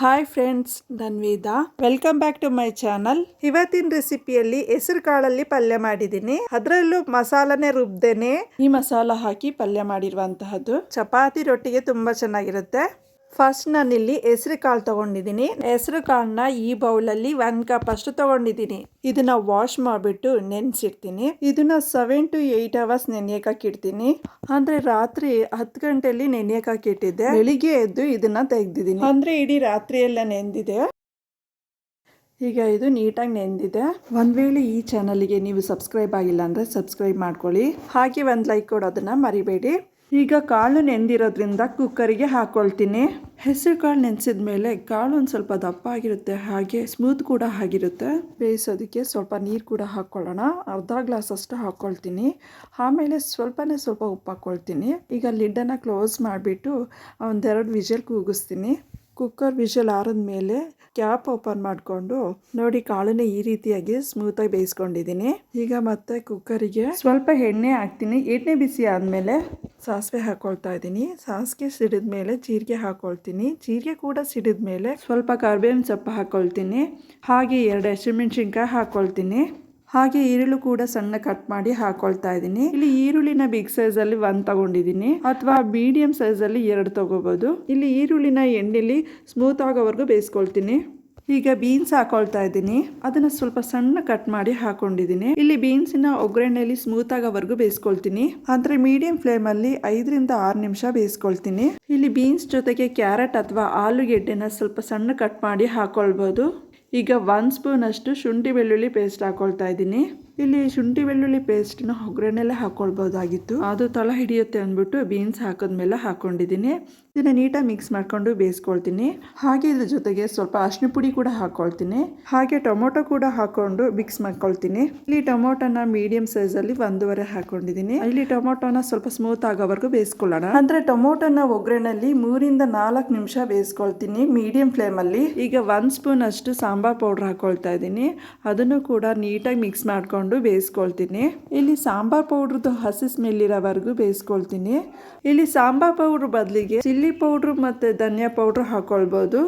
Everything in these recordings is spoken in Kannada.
ಹಾಯ್ ಫ್ರೆಂಡ್ಸ್ ನಾನು Veda welcome back to my channel ಇವತ್ತಿನ ರೆಸಿಪಿಯಲ್ಲಿ ಹೆಸರು ಕಾಳಲ್ಲಿ ಪಲ್ಯ ಮಾಡಿದ್ದೀನಿ. ಅದರಲ್ಲೂ ಮಸಾಲನೆ ರುಬ್ದೇನೆ ಈ ಮಸಾಲ ಹಾಕಿ ಪಲ್ಯ ಮಾಡಿರುವಂತಹದ್ದು. ಚಪಾತಿ ರೊಟ್ಟಿಗೆ ತುಂಬಾ ಚೆನ್ನಾಗಿರುತ್ತೆ. ಫಸ್ಟ್ ನಾನಿಲ್ಲಿ ಹೆಸರು ಕಾಳು ತಗೊಂಡಿದ್ದೀನಿ. ಹೆಸರು ಕಾಳನ್ನ ಈ ಬೌಲಲ್ಲಿ ಒನ್ ಕಪ್ ಅಷ್ಟು ತಗೊಂಡಿದ್ದೀನಿ. ಇದನ್ನ ವಾಶ್ ಮಾಡಿಬಿಟ್ಟು ನೆನೆಸಿಡ್ತೀನಿ. ಇದನ್ನ ಸೆವೆನ್ ಟು ಏಯ್ಟ್ ಅವರ್ಸ್ ಇಡ್ತೀನಿ. ಅಂದರೆ ರಾತ್ರಿ ಹತ್ತು ಗಂಟೆಯಲ್ಲಿ ನೆನೆಯಕ್ಕೆ ಇಟ್ಟಿದ್ದೆ. ಬೆಳಿಗ್ಗೆ ಎದ್ದು ಇದನ್ನ ತೆಗೆದಿದ್ದೀನಿ. ಅಂದರೆ ಇಡೀ ರಾತ್ರಿ ಎಲ್ಲ ನೆಂದಿದೆ. ಈಗ ಇದು ನೀಟಾಗಿ ನೆಂದಿದೆ. ಒಂದು ವೇಳೆ ಈ ಚಾನಲ್ಗೆ ನೀವು ಸಬ್ಸ್ಕ್ರೈಬ್ ಆಗಿಲ್ಲ ಅಂದರೆ ಸಬ್ಸ್ಕ್ರೈಬ್ ಮಾಡ್ಕೊಳ್ಳಿ. ಹಾಗೆ ಒಂದು ಲೈಕ್ ಕೊಡೋದನ್ನು ಮರಿಬೇಡಿ. ಈಗ ಕಾಳು ನೆಂದಿರೋದ್ರಿಂದ ಕುಕ್ಕರಿಗೆ ಹಾಕ್ಕೊಳ್ತೀನಿ ಹೆಸರು ಕಾಳು ನೆನೆಸಿದ ಮೇಲೆ ಕಾಳು ಒಂದು ಸ್ವಲ್ಪ ದಪ್ಪ ಆಗಿರುತ್ತೆ, ಹಾಗೆ ಸ್ಮೂತ್ ಕೂಡ ಆಗಿರುತ್ತೆ. ಬೇಯಿಸೋದಕ್ಕೆ ಸ್ವಲ್ಪ ನೀರು ಕೂಡ ಹಾಕ್ಕೊಳ್ಳೋಣ ಅರ್ಧ ಗ್ಲಾಸ್ ಅಷ್ಟು ಹಾಕ್ಕೊಳ್ತೀನಿ ಆಮೇಲೆ ಸ್ವಲ್ಪನೇ ಸ್ವಲ್ಪ ಉಪ್ಪು ಹಾಕ್ಕೊಳ್ತೀನಿ ಈಗ ಲಿಡ್ಡನ್ನು ಕ್ಲೋಸ್ ಮಾಡಿಬಿಟ್ಟು ಒಂದೆರಡು ವಿಜಲ್ ಕೂಗಿಸ್ತೀನಿ. ಕುಕ್ಕರ್ ವಿಷಲ್ ಆರಿದ ಮೇಲೆ ಕ್ಯಾಪ್ ಓಪನ್ ಮಾಡಿಕೊಂಡು ನೋಡಿ ಕಾಳನ್ನ ಈ ರೀತಿಯಾಗಿ ಸ್ಮೂತಾಗಿ ಬೇಯಿಸ್ಕೊಂಡಿದ್ದೀನಿ. ಈಗ ಮತ್ತೆ ಕುಕ್ಕರಿಗೆ ಸ್ವಲ್ಪ ಎಣ್ಣೆ ಹಾಕ್ತೀನಿ. ಎಣ್ಣೆ ಬಿಸಿ ಆದಮೇಲೆ ಸಾಸಿವೆ ಹಾಕೊಳ್ತಾ ಇದ್ದೀನಿ. ಸಾಸಿಗೆ ಸಿಡಿದ ಮೇಲೆ ಜೀರಿಗೆ ಹಾಕೊಳ್ತೀನಿ. ಜೀರಿಗೆ ಕೂಡ ಸಿಡಿದ ಮೇಲೆ ಸ್ವಲ್ಪ ಕರ್ಬೇವಿನ ಸೊಪ್ಪು ಹಾಕೊಳ್ತೀನಿ. ಹಾಗೆ ಎರಡು ಹಸಿಮೆಣ್ಸಿನ್ಕಾಯಿ ಹಾಕೊಳ್ತೀನಿ. ಹಾಗೆ ಈರುಳ್ಳಿ ಕೂಡ ಸಣ್ಣ ಕಟ್ ಮಾಡಿ ಹಾಕೊಳ್ತಾ ಇದ್ದೀನಿ. ಇಲ್ಲಿ ಈರುಳ್ಳಿನ ಬಿಗ್ ಸೈಜ್ ಅಲ್ಲಿ ಒಂದ್ ತಗೊಂಡಿದ್ದೀನಿ. ಅಥವಾ ಮೀಡಿಯಂ ಸೈಜ್ ಅಲ್ಲಿ ಎರಡು ತಗೋಬಹುದು ಇಲ್ಲಿ ಈರುಳ್ಳಿನ ಎಣ್ಣೆಲಿ ಸ್ಮೂತ್ ಆಗೋವರೆಗೂ ಬೇಯಿಸ್ಕೊಳ್ತೀನಿ. ಈಗ ಬೀನ್ಸ್ ಹಾಕೊಳ್ತಾ ಇದ್ದೀನಿ. ಅದನ್ನ ಸ್ವಲ್ಪ ಸಣ್ಣ ಕಟ್ ಮಾಡಿ ಹಾಕೊಂಡಿದ್ದೀನಿ. ಇಲ್ಲಿ ಬೀನ್ಸಿನ ಒಗ್ಗರಣೆಯಲ್ಲಿ ಸ್ಮೂತ್ ಆಗೋವರೆಗೂ ಬೇಯಿಸ್ಕೊಳ್ತೀನಿ. ಅಂದ್ರೆ ಮೀಡಿಯಂ ಫ್ಲೇಮ್ ಅಲ್ಲಿ ಐದರಿಂದ ಆರು ನಿಮಿಷ ಬೇಯಿಸ್ಕೊಳ್ತೀನಿ. ಇಲ್ಲಿ ಬೀನ್ಸ್ ಜೊತೆಗೆ ಕ್ಯಾರೆಟ್ ಅಥವಾ ಆಲೂಗೆಡ್ಡೆನ ಸ್ವಲ್ಪ ಸಣ್ಣ ಕಟ್ ಮಾಡಿ ಹಾಕೊಳ್ಬಹುದು ಈಗ ಒಂದು ಸ್ಪೂನ್ ಅಷ್ಟು ಶುಂಠಿ ಬೆಳ್ಳುಳ್ಳಿ ಪೇಸ್ಟ್ ಹಾಕ್ಕೊಳ್ತಾ ಇದ್ದೀನಿ. ಇಲ್ಲಿ ಶುಂಠಿ ಬೆಳ್ಳುಳ್ಳಿ ಪೇಸ್ಟ್ನ ಒಗ್ಗರಣೆಲ್ಲೇ ಹಾಕೊಳ್ಬೋದಾಗಿತ್ತು ಅದು ತಳ ಹಿಡಿಯುತ್ತೆ ಅಂದ್ಬಿಟ್ಟು ಬೀನ್ಸ್ ಹಾಕಿದ್ಮೇಲೆ ಹಾಕ್ಕೊಂಡಿದ್ದೀನಿ ಇದನ್ನು ನೀಟಾಗಿ ಮಿಕ್ಸ್ ಮಾಡ್ಕೊಂಡು ಬೇಯಿಸ್ಕೊಳ್ತೀನಿ. ಹಾಗೆ ಇದ್ರ ಜೊತೆಗೆ ಸ್ವಲ್ಪ ಅರ್ಶಿನ ಪುಡಿ ಕೂಡ ಹಾಕ್ಕೊಳ್ತೀನಿ ಹಾಗೆ ಟೊಮೊಟೊ ಕೂಡ ಹಾಕ್ಕೊಂಡು ಮಿಕ್ಸ್ ಮಾಡ್ಕೊಳ್ತೀನಿ. ಇಲ್ಲಿ ಟೊಮೊಟೊನ ಮೀಡಿಯಂ ಸೈಜಲ್ಲಿ ಒಂದೂವರೆ ಹಾಕ್ಕೊಂಡಿದ್ದೀನಿ ಇಲ್ಲಿ ಟೊಮೊಟೊನ ಸ್ವಲ್ಪ ಸ್ಮೂತ್ ಆಗೋವರೆಗೂ ಬೇಯಿಸ್ಕೊಳ್ಳೋಣ. ಅಂದರೆ ಟೊಮೊಟೊನ ಒಗ್ಗರಣೆಯಲ್ಲಿ ಮೂರಿಂದ ನಾಲ್ಕು ನಿಮಿಷ ಬೇಯಿಸ್ಕೊಳ್ತೀನಿ ಮೀಡಿಯಂ ಫ್ಲೇಮಲ್ಲಿ ಈಗ ಒಂದು ಸ್ಪೂನ್ ಅಷ್ಟು ಸಾಂಬಾರ್ ಪೌಡ್ರ್ ಹಾಕ್ಕೊಳ್ತಾ ಇದ್ದೀನಿ. ಅದನ್ನು ಕೂಡ ನೀಟಾಗಿ ಮಿಕ್ಸ್ ಮಾಡ್ಕೊಂಡು ಬೇಯಿಸ್ಕೊಳ್ತೀನಿ. ಇಲ್ಲಿ ಸಾಂಬಾರ್ ಪೌಡ್ರದ್ದು ಹಸಿ ಸ್ಮೆಲ್ ಇರೋವರೆಗೂ ಬೇಯಿಸ್ಕೊಳ್ತೀನಿ. ಇಲ್ಲಿ ಸಾಂಬಾರ್ ಪೌಡ್ರ್ ಬದಲಿಗೆ ಚಿಲ್ಲಿ ಪೌಡ್ರ್ ಮತ್ತು ಧನಿಯಾ ಪೌಡ್ರ್ ಹಾಕ್ಕೊಳ್ಬೋದು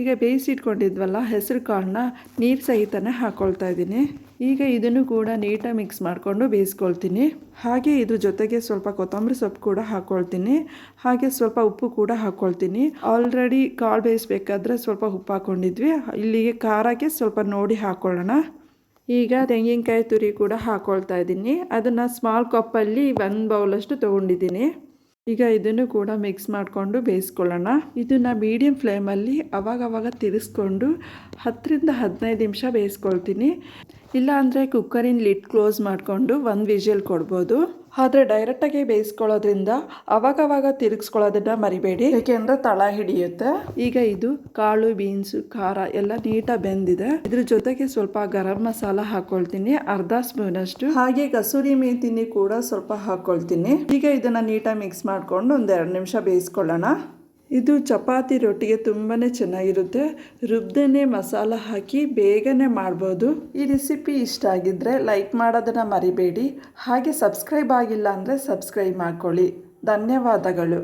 ಈಗ ಬೇಯಿಸಿಟ್ಕೊಂಡಿದ್ವಲ್ಲ ಹೆಸರು ಕಾಳನ್ನ ನೀರು ಸಹಿತನೇ ಹಾಕ್ಕೊಳ್ತಾ ಇದ್ದೀನಿ. ಈಗ ಇದನ್ನು ಕೂಡ ನೀಟಾಗಿ ಮಿಕ್ಸ್ ಮಾಡಿಕೊಂಡು ಬೇಯಿಸ್ಕೊಳ್ತೀನಿ. ಹಾಗೆ ಇದ್ರ ಜೊತೆಗೆ ಸ್ವಲ್ಪ ಕೊತ್ತಂಬರಿ ಸೊಪ್ಪು ಕೂಡ ಹಾಕ್ಕೊಳ್ತೀನಿ ಹಾಗೆ ಸ್ವಲ್ಪ ಉಪ್ಪು ಕೂಡ ಹಾಕ್ಕೊಳ್ತೀನಿ ಆಲ್ರೆಡಿ ಕಾಳು ಬೇಯಿಸ್ಬೇಕಾದ್ರೆ ಸ್ವಲ್ಪ ಉಪ್ಪು ಹಾಕ್ಕೊಂಡಿದ್ವಿ ಇಲ್ಲಿಗೆ ಖಾರಕ್ಕೆ ಸ್ವಲ್ಪ ನೋಡಿ ಹಾಕ್ಕೊಳ್ಳೋಣ ಈಗ ತೆಂಗಿನಕಾಯಿ ತುರಿ ಕೂಡ ಹಾಕ್ಕೊಳ್ತಾ ಇದ್ದೀನಿ. ಅದನ್ನು ಸ್ಮಾಲ್ ಕಪ್ಪಲ್ಲಿ ಒಂದು ಬೌಲಷ್ಟು ತೊಗೊಂಡಿದ್ದೀನಿ. ಈಗ ಇದನ್ನು ಕೂಡ ಮಿಕ್ಸ್ ಮಾಡಿಕೊಂಡು ಬೇಯಿಸ್ಕೊಳ್ಳೋಣ. ಇದನ್ನು ಮೀಡಿಯಮ್ ಫ್ಲೇಮಲ್ಲಿ ಅವಾಗವಾಗ ತಿರ್ಸ್ಕೊಂಡು ಹತ್ತರಿಂದ ಹದಿನೈದು ನಿಮಿಷ ಬೇಯಿಸ್ಕೊಳ್ತೀನಿ. ಇಲ್ಲ ಅಂದರೆ ಕುಕ್ಕರಿನ ಲಿಡ್ ಕ್ಲೋಸ್ ಮಾಡಿಕೊಂಡು ಒಂದು ವಿಷಲ್ ಕೊಡ್ಬೋದು. ಆದರೆ ಡೈರೆಕ್ಟಾಗಿ ಬೇಯಿಸ್ಕೊಳ್ಳೋದ್ರಿಂದ ಅವಾಗವಾಗ ತಿರುಗಿಸ್ಕೊಳ್ಳೋದನ್ನು ಮರಿಬೇಡಿ. ಯಾಕೆಂದ್ರೆ ತಳ ಹಿಡಿಯುತ್ತೆ. ಈಗ ಇದು ಕಾಳು ಬೀನ್ಸು ಖಾರ ಎಲ್ಲ ನೀಟಾಗಿ ಬೆಂದಿದೆ. ಇದ್ರ ಜೊತೆಗೆ ಸ್ವಲ್ಪ ಗರಂ ಮಸಾಲ ಹಾಕೊಳ್ತೀನಿ ಅರ್ಧ ಸ್ಪೂನ್ ಅಷ್ಟು ಹಾಗೆ ಕಸೂರಿ ಮೇಥಿನಿ ಕೂಡ ಸ್ವಲ್ಪ ಹಾಕೊಳ್ತೀನಿ. ಈಗ ಇದನ್ನ ನೀಟಾಗಿ ಮಿಕ್ಸ್ ಮಾಡ್ಕೊಂಡು ಒಂದೆರಡು ನಿಮಿಷ ಬೇಯಿಸ್ಕೊಳ್ಳೋಣ. ಇದು ಚಪಾತಿ ರೊಟ್ಟಿಗೆ ತುಂಬಾ ಚೆನ್ನಾಗಿರುತ್ತೆ. ರುಬ್ಬದೇ ಮಸಾಲ ಹಾಕಿ ಬೇಗನೆ ಮಾಡ್ಬೋದು. ಈ ರೆಸಿಪಿ ಇಷ್ಟ ಆಗಿದ್ದರೆ ಲೈಕ್ ಮಾಡೋದನ್ನು ಮರಿಬೇಡಿ. ಹಾಗೆ ಸಬ್ಸ್ಕ್ರೈಬ್ ಆಗಿಲ್ಲ ಅಂದರೆ ಸಬ್ಸ್ಕ್ರೈಬ್ ಮಾಡ್ಕೊಳ್ಳಿ. ಧನ್ಯವಾದಗಳು.